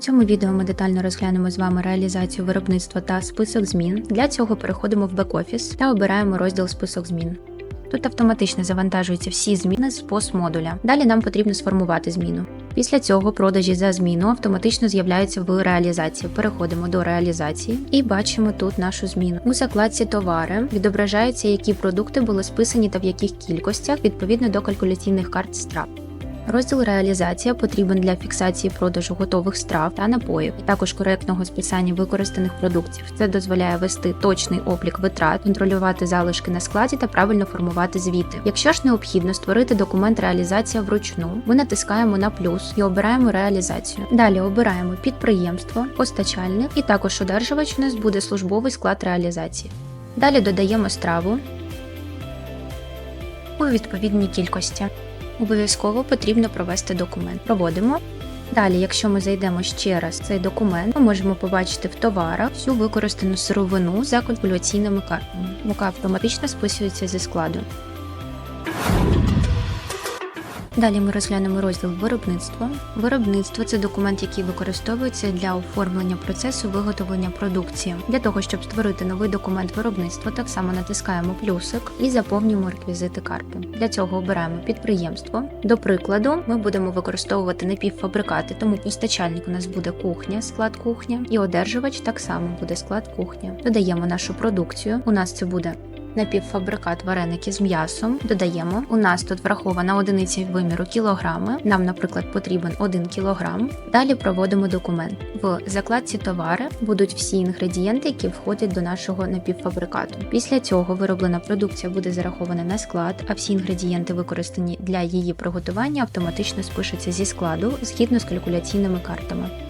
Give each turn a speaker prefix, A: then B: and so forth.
A: цьому відео ми детально розглянемо з вами реалізацію виробництва та список змін. Для цього переходимо в бек-офіс та обираємо розділ список змін. Тут автоматично завантажуються всі зміни з постмодуля. Далі нам потрібно сформувати зміну. Після цього продажі за зміну автоматично з'являються в реалізації. Переходимо до реалізації і бачимо тут нашу зміну. У закладці товари відображаються, які продукти були списані та в яких кількостях відповідно до калькуляційних карт страв. Розділ реалізація потрібен для фіксації продажу готових страв та напоїв, і також коректного списання використаних продуктів. Це дозволяє вести точний облік витрат, контролювати залишки на складі та правильно формувати звіти. Якщо ж необхідно створити документ реалізація вручну, ми натискаємо на плюс і обираємо реалізацію. Далі обираємо підприємство, постачальник і також одержувач у нас буде службовий склад реалізації. Далі додаємо страву у відповідній кількості. Обов'язково потрібно провести документ. Проводимо. Далі, якщо ми зайдемо ще раз в цей документ, ми можемо побачити в товарах всю використану сировину за калькуляційними картами, яка автоматично списується зі складу. Далі ми розглянемо розділ виробництво. Виробництво це документ, який використовується для оформлення процесу виготовлення продукції. Для того, щоб створити новий документ виробництва, так само натискаємо плюсик і заповнюємо реквізити карти. Для цього обираємо підприємство. До прикладу, ми будемо використовувати напівфабрикати, тому постачальник у нас буде кухня, склад кухня, і одержувач так само буде склад кухня. Додаємо нашу продукцію. У нас це буде напівфабрикат вареники з м'ясом. Додаємо. У нас тут врахована одиниця виміру кілограми. Нам, наприклад, потрібен 1 кілограм. Далі проводимо документ. В закладці товари будуть всі інгредієнти, які входять до нашого напівфабрикату. Після цього вироблена продукція буде зарахована на склад, а всі інгредієнти, використані для її приготування, автоматично спишуться зі складу згідно з калькуляційними картами.